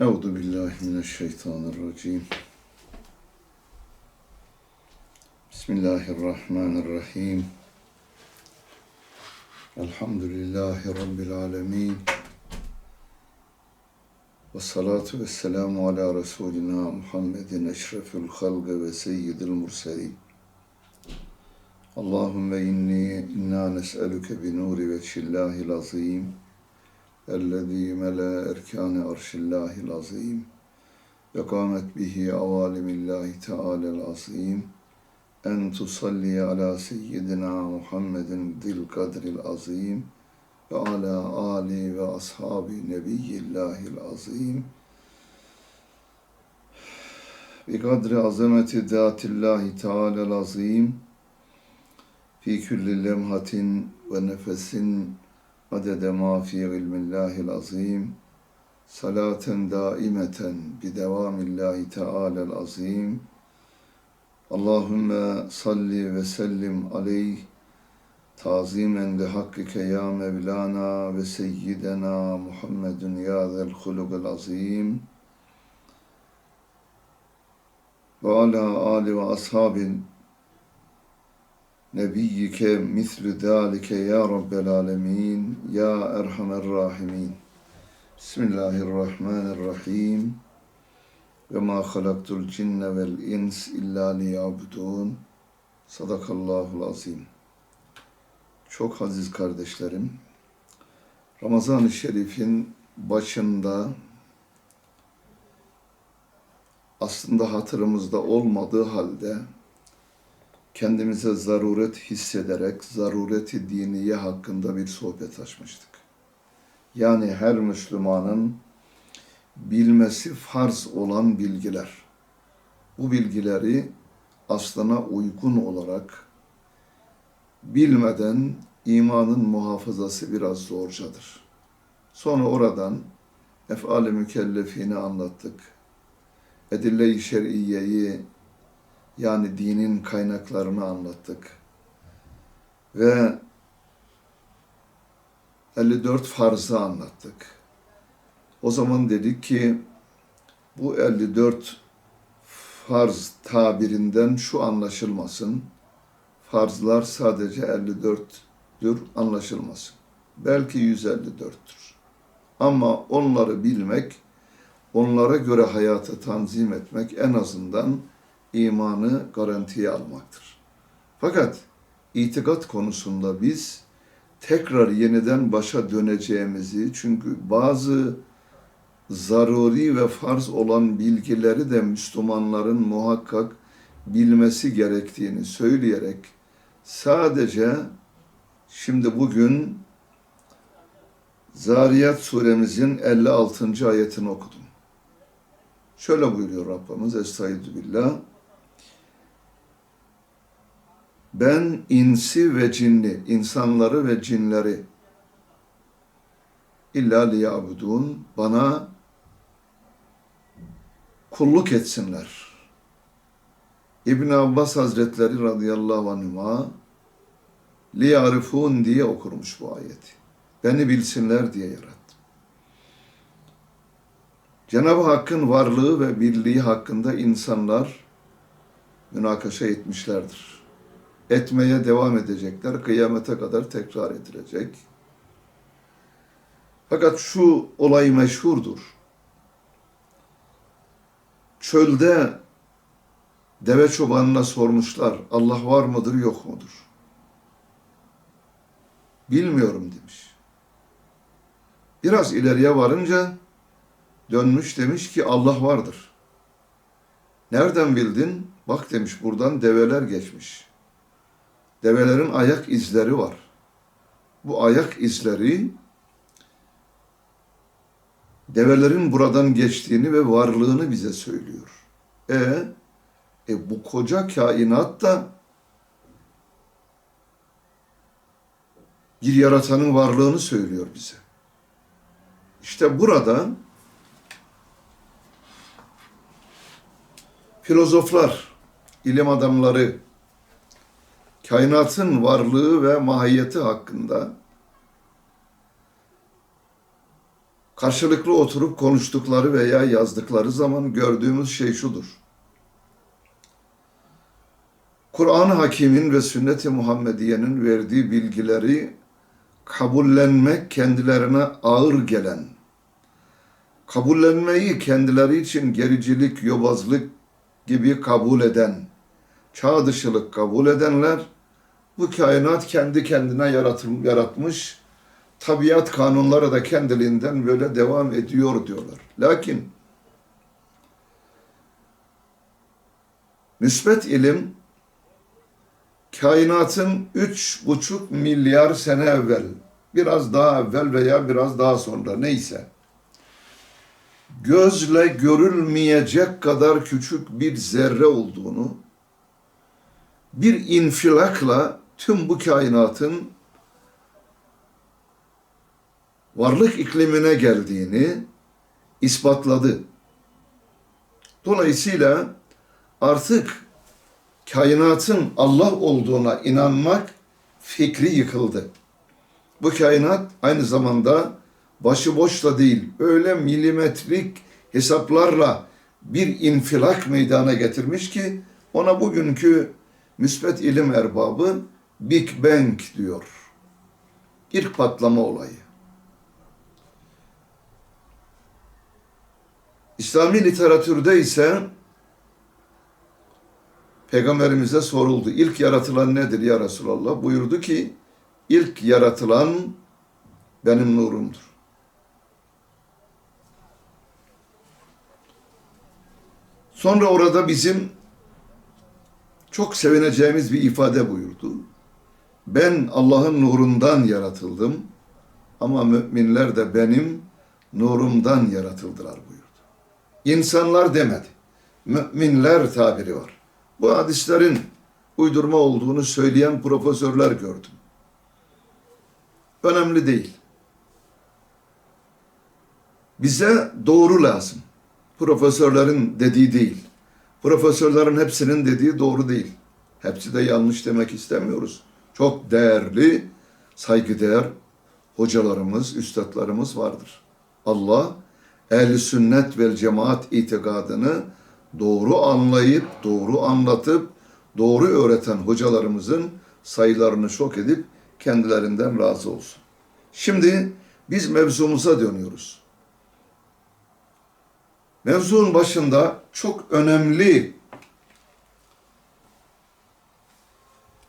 Euzu billahi mineşşeytanirracim. Bismillahirrahmanirrahim. Elhamdülillahi Rabbil alemin. Ve salatu ve selamu ala Resulina Muhammedin eşrefül halgı ve seyyidil murselin. Allahümme inni inna nes'eluke bi nuri ve şillahil azim. الذي ملا أركان عرش الله العظيم وقامت به عوالم الله تعالى العظيم أن تصلي على سيدنا محمد ذي القدر العظيم وعلى آله وأصحاب نبي الله العظيم بقدر عظمة ذات الله تعالى العظيم في كل لمحة ونفس adede ma fi ilmillahil azim, salaten daimeten bi devamillahi teala'l azim. Allahümme salli ve sellim aleyh tazimen li hakkike ya Mevlana ve seyyidena Muhammedun ya zel hulugul azim ve ala ve ashabin nebiyyike mislu zalike ya rabbel alemin ya erhamer rahimin. Bismillahirrahmanirrahim. Ve ma halaktul cinne vel ins illa liyabudun. Sadakallahul azim. Çok aziz kardeşlerim, Ramazan-ı Şerif'in başında aslında hatırımızda olmadığı halde kendimize zaruret hissederek zarureti diniye hakkında bir sohbet açmıştık. Yani her Müslümanın bilmesi farz olan bilgiler. Bu bilgileri aslına uygun olarak bilmeden imanın muhafazası biraz zorcadır. Sonra oradan efal-i mükellefini anlattık. Edille-i şer'iyeyi yani dinin kaynaklarını anlattık. Ve 54 farzı anlattık. O zaman dedik ki bu 54 farz tabirinden şu anlaşılmasın. Farzlar sadece 54'tür anlaşılmasın. Belki 154'tür. Ama onları bilmek, onlara göre hayatı tanzim etmek en azından imanı garantiye almaktır. Fakat itikat konusunda biz tekrar yeniden başa döneceğimizi çünkü bazı zaruri ve farz olan bilgileri de Müslümanların muhakkak bilmesi gerektiğini söyleyerek sadece şimdi bugün Zariyat suremizin 56. ayetini okudum. Şöyle buyuruyor Rabbimiz Estaizu billah. Ben insi ve cinni, insanları ve cinleri illa liyabudun bana kulluk etsinler. İbn Abbas Hazretleri radıyallahu anhuma liyarifun diye okurmuş bu ayeti. Beni bilsinler diye yarattım. Cenab-ı Hakk'ın varlığı ve birliği hakkında insanlar münakaşa etmişlerdir etmeye devam edecekler. Kıyamete kadar tekrar edilecek. Fakat şu olay meşhurdur. Çölde deve çobanına sormuşlar. Allah var mıdır yok mudur? Bilmiyorum demiş. Biraz ileriye varınca dönmüş demiş ki Allah vardır. Nereden bildin? Bak demiş buradan develer geçmiş develerin ayak izleri var. Bu ayak izleri develerin buradan geçtiğini ve varlığını bize söylüyor. E, e bu koca kainat da bir yaratanın varlığını söylüyor bize. İşte burada filozoflar, ilim adamları, kainatın varlığı ve mahiyeti hakkında karşılıklı oturup konuştukları veya yazdıkları zaman gördüğümüz şey şudur. Kur'an-ı Hakim'in ve sünnet-i Muhammediye'nin verdiği bilgileri kabullenmek kendilerine ağır gelen, kabullenmeyi kendileri için gericilik, yobazlık gibi kabul eden, çağ dışılık kabul edenler, bu kainat kendi kendine yaratım, yaratmış, tabiat kanunları da kendiliğinden böyle devam ediyor diyorlar. Lakin müsbet ilim kainatın üç buçuk milyar sene evvel, biraz daha evvel veya biraz daha sonra neyse, gözle görülmeyecek kadar küçük bir zerre olduğunu, bir infilakla tüm bu kainatın varlık iklimine geldiğini ispatladı. Dolayısıyla artık kainatın Allah olduğuna inanmak fikri yıkıldı. Bu kainat aynı zamanda başıboş da değil, öyle milimetrik hesaplarla bir infilak meydana getirmiş ki ona bugünkü müsbet ilim erbabı Big Bang diyor. İlk patlama olayı. İslami literatürde ise Peygamberimize soruldu. İlk yaratılan nedir ya Resulallah? Buyurdu ki ilk yaratılan benim nurumdur. Sonra orada bizim çok sevineceğimiz bir ifade buyurdu. Ben Allah'ın nurundan yaratıldım ama müminler de benim nurumdan yaratıldılar buyurdu. İnsanlar demedi. Müminler tabiri var. Bu hadislerin uydurma olduğunu söyleyen profesörler gördüm. Önemli değil. Bize doğru lazım. Profesörlerin dediği değil. Profesörlerin hepsinin dediği doğru değil. Hepsi de yanlış demek istemiyoruz. Çok değerli, saygıdeğer hocalarımız, üstadlarımız vardır. Allah ehl sünnet ve cemaat itikadını doğru anlayıp, doğru anlatıp, doğru öğreten hocalarımızın sayılarını şok edip kendilerinden razı olsun. Şimdi biz mevzumuza dönüyoruz. Mevzunun başında çok önemli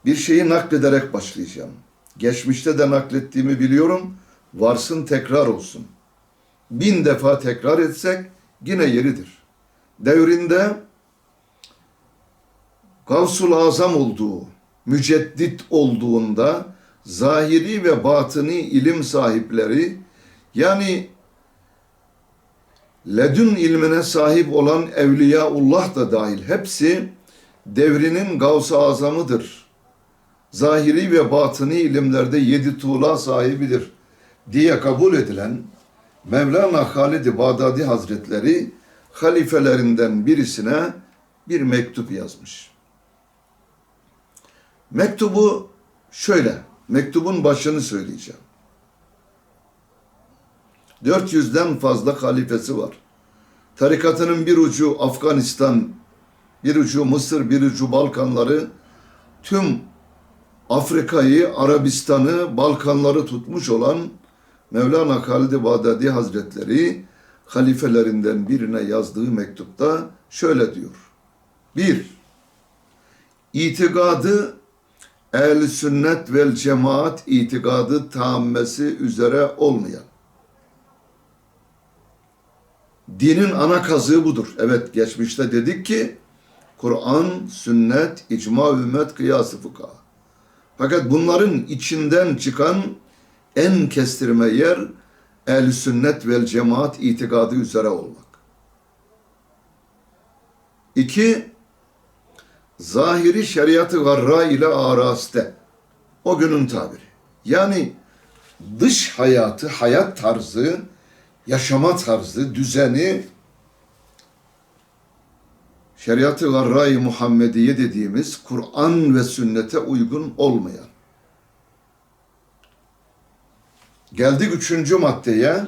bir şeyi naklederek başlayacağım. Geçmişte de naklettiğimi biliyorum. Varsın tekrar olsun. Bin defa tekrar etsek yine yeridir. Devrinde Gavsul Azam olduğu, müceddit olduğunda zahiri ve batını ilim sahipleri yani ledün ilmine sahip olan Evliyaullah da dahil hepsi devrinin Gavs-ı Azam'ıdır. Zahiri ve batını ilimlerde yedi tuğla sahibidir diye kabul edilen Mevlana Halid-i Bağdadi Hazretleri halifelerinden birisine bir mektup yazmış. Mektubu şöyle, mektubun başını söyleyeceğim. 400'den fazla halifesi var. Tarikatının bir ucu Afganistan, bir ucu Mısır, bir ucu Balkanları, tüm Afrika'yı, Arabistan'ı, Balkanları tutmuş olan Mevlana Halid-i Bağdadi Hazretleri halifelerinden birine yazdığı mektupta şöyle diyor. Bir, itikadı el sünnet vel cemaat itikadı taammesi üzere olmayan. Dinin ana kazığı budur. Evet geçmişte dedik ki Kur'an, sünnet, icma, ümmet, kıyası fıkha. Fakat bunların içinden çıkan en kestirme yer el sünnet vel cemaat itikadı üzere olmak. İki, zahiri şeriatı garra ile araste. O günün tabiri. Yani dış hayatı, hayat tarzı, yaşama tarzı, düzeni şeriatı garra-i Muhammediye dediğimiz Kur'an ve sünnete uygun olmayan Geldik üçüncü maddeye.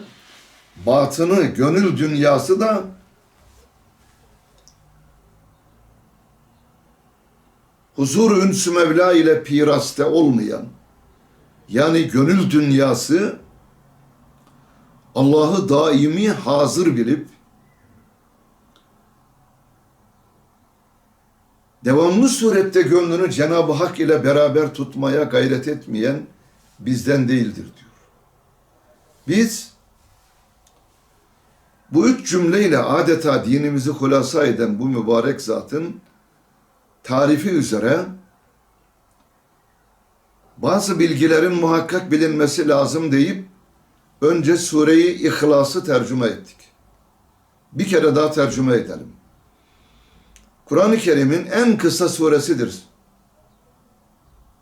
batını, gönül dünyası da huzur ünsü Mevla ile piraste olmayan yani gönül dünyası Allah'ı daimi hazır bilip devamlı surette gönlünü Cenab-ı Hak ile beraber tutmaya gayret etmeyen bizden değildir diyor. Biz bu üç cümleyle adeta dinimizi hulasa eden bu mübarek zatın tarifi üzere bazı bilgilerin muhakkak bilinmesi lazım deyip önce sureyi İhlas'ı tercüme ettik. Bir kere daha tercüme edelim. Kur'an-ı Kerim'in en kısa suresidir.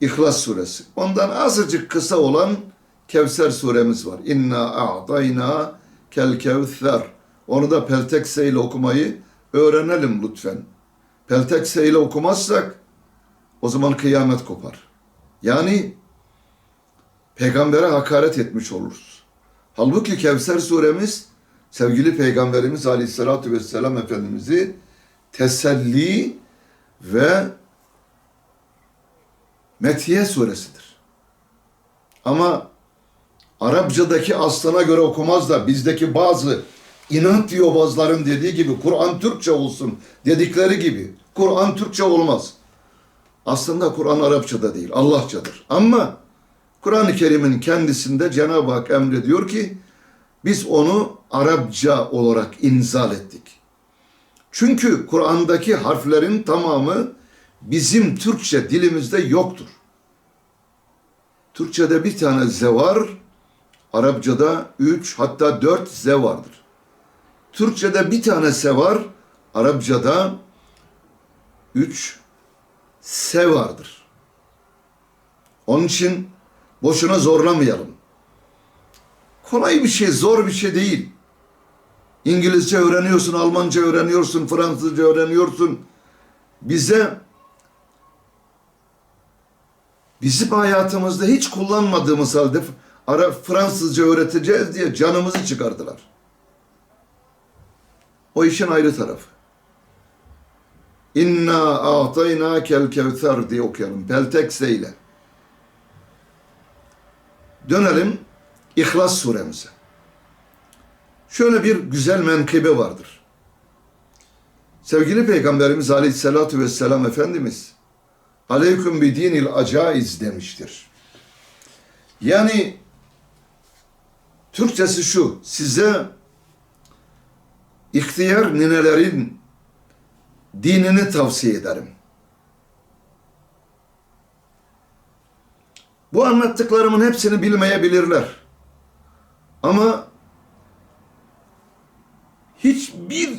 İhlas suresi. Ondan azıcık kısa olan Kevser suremiz var. İnna a'dayna kel kevser. Onu da peltekse ile okumayı öğrenelim lütfen. Peltekse ile okumazsak o zaman kıyamet kopar. Yani peygambere hakaret etmiş oluruz. Halbuki Kevser suremiz sevgili peygamberimiz aleyhissalatü vesselam efendimizi teselli ve metiye suresidir. Ama Arapçadaki aslına göre okumaz da bizdeki bazı inat yobazların dediği gibi Kur'an Türkçe olsun dedikleri gibi Kur'an Türkçe olmaz. Aslında Kur'an Arapçada değil, Allahçadır. Ama Kur'an-ı Kerim'in kendisinde Cenab-ı Hak emrediyor ki biz onu Arapça olarak inzal ettik. Çünkü Kur'an'daki harflerin tamamı bizim Türkçe dilimizde yoktur. Türkçe'de bir tane Z var, Arapçada üç hatta dört Z vardır. Türkçe'de bir tane S var, Arapçada üç S vardır. Onun için boşuna zorlamayalım. Kolay bir şey, zor bir şey değil. İngilizce öğreniyorsun, Almanca öğreniyorsun, Fransızca öğreniyorsun. Bize bizim hayatımızda hiç kullanmadığımız halde ara Fransızca öğreteceğiz diye canımızı çıkardılar. O işin ayrı tarafı. İnna a'tayna kel kevser diye okuyalım. Peltekse ile. Dönelim İhlas suremize. Şöyle bir güzel menkıbe vardır. Sevgili Peygamberimiz Aleyhisselatü Vesselam Efendimiz Aleyküm bi dinil acaiz demiştir. Yani Türkçesi şu, size ihtiyar ninelerin dinini tavsiye ederim. Bu anlattıklarımın hepsini bilmeyebilirler. Ama hiçbir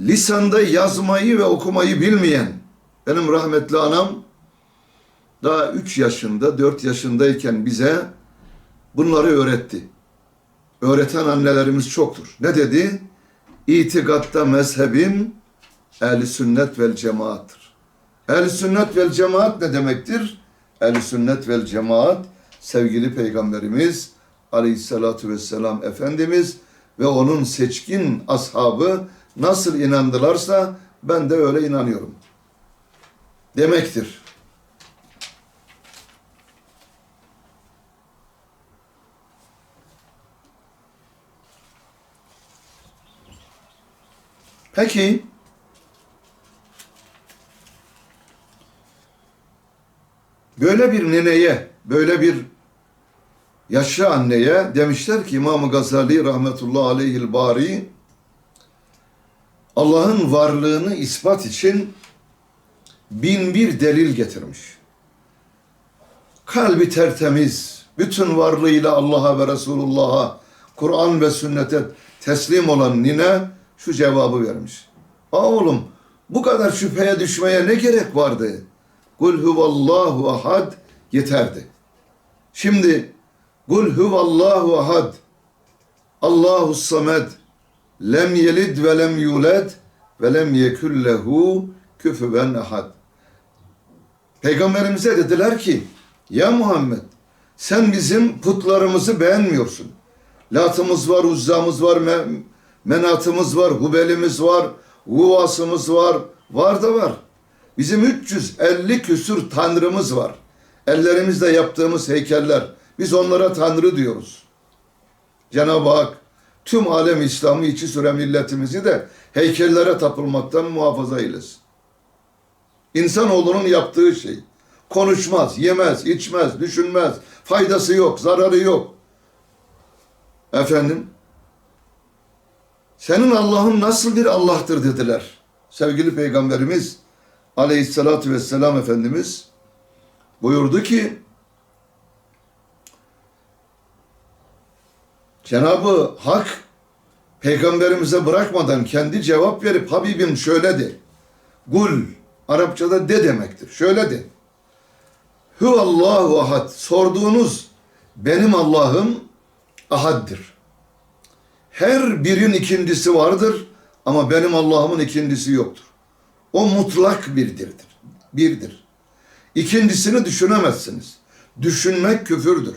lisanda yazmayı ve okumayı bilmeyen benim rahmetli anam daha 3 yaşında, 4 yaşındayken bize bunları öğretti. Öğreten annelerimiz çoktur. Ne dedi? İtikatta mezhebim ehl sünnet vel cemaattır. ehl sünnet vel cemaat ne demektir? ehl sünnet vel cemaat sevgili peygamberimiz aleyhissalatu vesselam efendimiz ve onun seçkin ashabı nasıl inandılarsa ben de öyle inanıyorum. Demektir. Peki böyle bir neneye, böyle bir yaşlı anneye demişler ki İmam Gazali rahmetullahi aleyhil bari Allah'ın varlığını ispat için bin bir delil getirmiş. Kalbi tertemiz, bütün varlığıyla Allah'a ve Resulullah'a, Kur'an ve sünnete teslim olan nine şu cevabı vermiş. Aa oğlum bu kadar şüpheye düşmeye ne gerek vardı? Kul huvallahu ahad yeterdi. Şimdi Kul huvallahu ahad Allahu samed lem yelid ve lem yulad ve lem yekun lehu küfüven ahad. Peygamberimize dediler ki ya Muhammed sen bizim putlarımızı beğenmiyorsun. Latımız var, Uzzamız var, me- Menatımız var, Hubelimiz var, Huvasımız var. Var da var. Bizim 350 küsür tanrımız var. Ellerimizle yaptığımız heykeller. Biz onlara tanrı diyoruz. Cenab-ı Hak tüm alem İslam'ı içi süren milletimizi de heykellere tapılmaktan muhafaza eylesin. İnsanoğlunun yaptığı şey. Konuşmaz, yemez, içmez, düşünmez. Faydası yok, zararı yok. Efendim, senin Allah'ın nasıl bir Allah'tır dediler. Sevgili Peygamberimiz Aleyhisselatü Vesselam Efendimiz buyurdu ki Cenabı Hak peygamberimize bırakmadan kendi cevap verip Habibim şöyle de. Gul Arapçada de demektir. Şöyle de. Huvallahu ahad. Sorduğunuz benim Allah'ım ahaddir. Her birin ikindisi vardır ama benim Allah'ımın ikindisi yoktur. O mutlak birdirdir. Birdir. İkincisini düşünemezsiniz. Düşünmek küfürdür.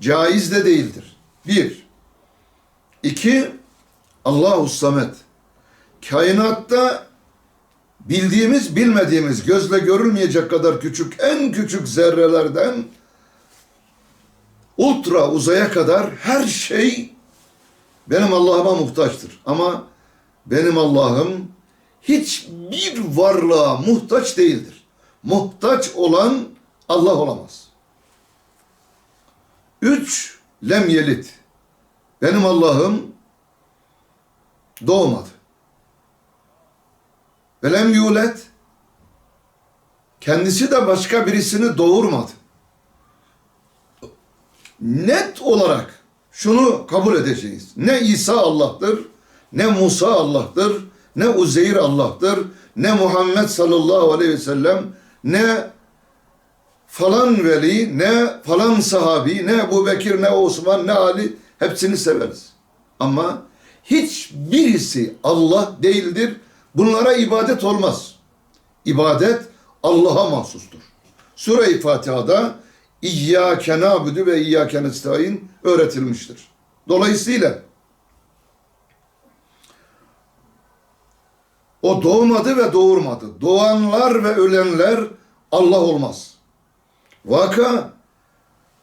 Caiz de değildir. Bir. İki, Allahu Samet. Kainatta bildiğimiz bilmediğimiz gözle görülmeyecek kadar küçük en küçük zerrelerden ultra uzaya kadar her şey benim Allah'ıma muhtaçtır. Ama benim Allah'ım hiçbir varlığa muhtaç değildir. Muhtaç olan Allah olamaz. Üç, lem yelit. Benim Allah'ım doğmadı. Ve lem yulet. Kendisi de başka birisini doğurmadı. Net olarak şunu kabul edeceğiz. Ne İsa Allah'tır, ne Musa Allah'tır, ne Uzeyr Allah'tır, ne Muhammed sallallahu aleyhi ve sellem, ne falan veli, ne falan sahabi, ne Ebu Bekir, ne Osman, ne Ali hepsini severiz. Ama hiçbirisi Allah değildir. Bunlara ibadet olmaz. İbadet Allah'a mahsustur. Sure-i Fatiha'da İyyâke nâbudu ve İyyâke nestaîn öğretilmiştir. Dolayısıyla o doğmadı ve doğurmadı. Doğanlar ve ölenler Allah olmaz. Vaka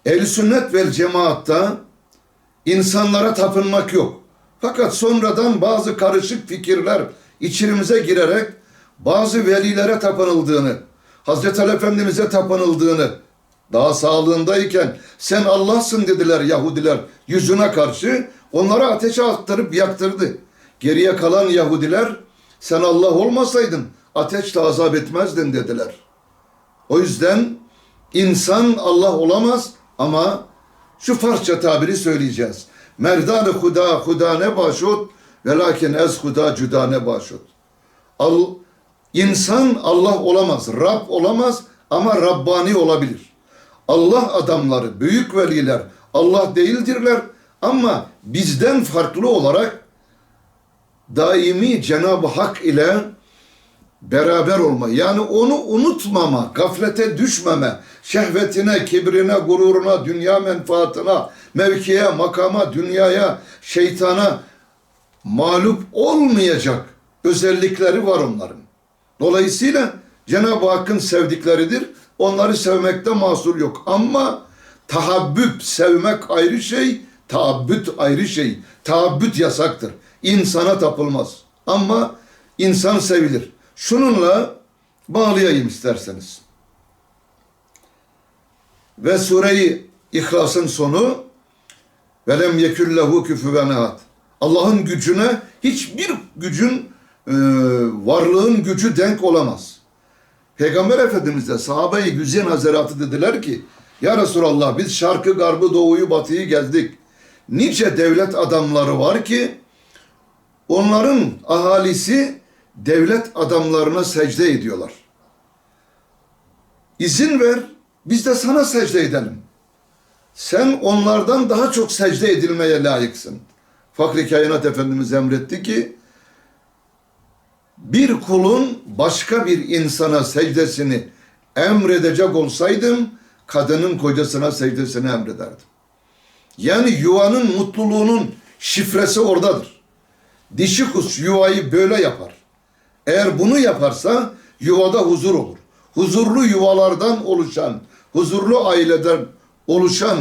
el sünnet vel cemaatta insanlara tapınmak yok. Fakat sonradan bazı karışık fikirler içimize girerek bazı velilere tapınıldığını, Hazreti Ali Efendimiz'e tapınıldığını, daha sağlığındayken sen Allah'sın dediler Yahudiler yüzüne karşı onları ateşe attırıp yaktırdı. Geriye kalan Yahudiler sen Allah olmasaydın ateşte azap etmezdin dediler. O yüzden insan Allah olamaz ama şu Farsça tabiri söyleyeceğiz. Merdan-ı huda huda ne başut ve lakin ez huda cüda ne başut. Al, insan Allah olamaz, Rab olamaz ama Rabbani olabilir. Allah adamları, büyük veliler Allah değildirler ama bizden farklı olarak daimi Cenab-ı Hak ile beraber olma. Yani onu unutmama, gaflete düşmeme, şehvetine, kibrine, gururuna, dünya menfaatine, mevkiye, makama, dünyaya, şeytana mağlup olmayacak özellikleri var onların. Dolayısıyla Cenab-ı Hakk'ın sevdikleridir. Onları sevmekte mahsur yok. Ama tahabbüp sevmek ayrı şey, taabbüt ayrı şey. Taabbüt yasaktır. İnsana tapılmaz. Ama insan sevilir. Şununla bağlayayım isterseniz. Ve sureyi İhlas'ın sonu velem yeküllehu küfüven. Allah'ın gücüne hiçbir gücün e, varlığın gücü denk olamaz. Peygamber Efendimiz de sahabe-i hazaratı dediler ki Ya Resulallah biz şarkı, garbı, doğuyu, batıyı gezdik. Nice devlet adamları var ki onların ahalisi devlet adamlarına secde ediyorlar. İzin ver biz de sana secde edelim. Sen onlardan daha çok secde edilmeye layıksın. Fakri Kainat Efendimiz emretti ki bir kulun başka bir insana secdesini emredecek olsaydım kadının kocasına secdesini emrederdim. Yani yuvanın mutluluğunun şifresi oradadır. Dişi kuş yuvayı böyle yapar. Eğer bunu yaparsa yuvada huzur olur. Huzurlu yuvalardan oluşan, huzurlu aileden oluşan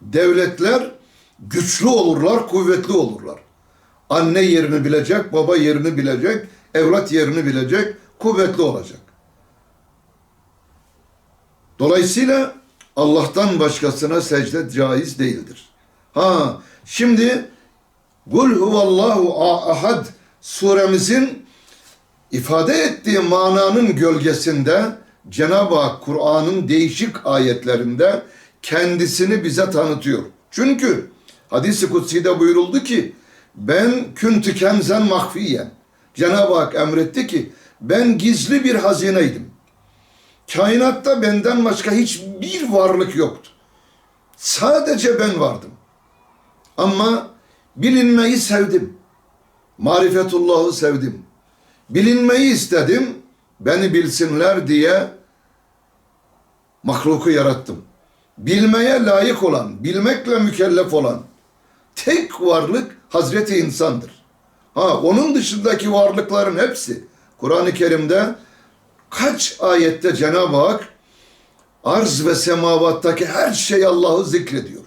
devletler güçlü olurlar, kuvvetli olurlar. Anne yerini bilecek, baba yerini bilecek, evlat yerini bilecek, kuvvetli olacak. Dolayısıyla Allah'tan başkasına secde caiz değildir. Ha şimdi Kul huvallahu ahad suremizin ifade ettiği mananın gölgesinde Cenab-ı Hak Kur'an'ın değişik ayetlerinde kendisini bize tanıtıyor. Çünkü hadisi kutsi'de buyuruldu ki ben küntü kenzen mahfiyen. Cenab-ı Hak emretti ki ben gizli bir hazineydim. Kainatta benden başka hiçbir varlık yoktu. Sadece ben vardım. Ama bilinmeyi sevdim. Marifetullah'ı sevdim. Bilinmeyi istedim. Beni bilsinler diye mahluku yarattım. Bilmeye layık olan, bilmekle mükellef olan tek varlık Hazreti insandır. Ha onun dışındaki varlıkların hepsi Kur'an-ı Kerim'de kaç ayette Cenab-ı Hak arz ve semavattaki her şey Allah'ı zikrediyor.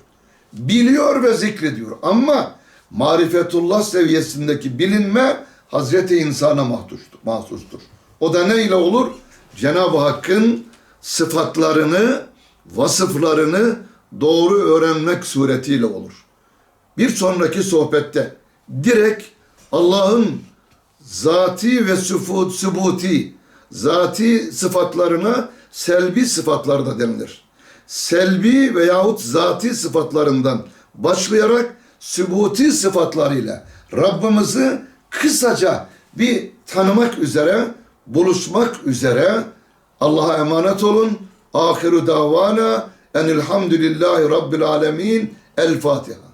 Biliyor ve zikrediyor. Ama marifetullah seviyesindeki bilinme Hazreti insana mahsustur. O da ne ile olur? Cenab-ı Hakk'ın sıfatlarını, vasıflarını doğru öğrenmek suretiyle olur. Bir sonraki sohbette direkt Allah'ın zati ve süfut, sübuti, zati sıfatlarına selbi sıfatlar da denilir. Selbi veyahut zati sıfatlarından başlayarak sübuti sıfatlarıyla Rabbimizi kısaca bir tanımak üzere, buluşmak üzere Allah'a emanet olun. Ahiru davana enilhamdülillahi rabbil alemin. El Fatiha.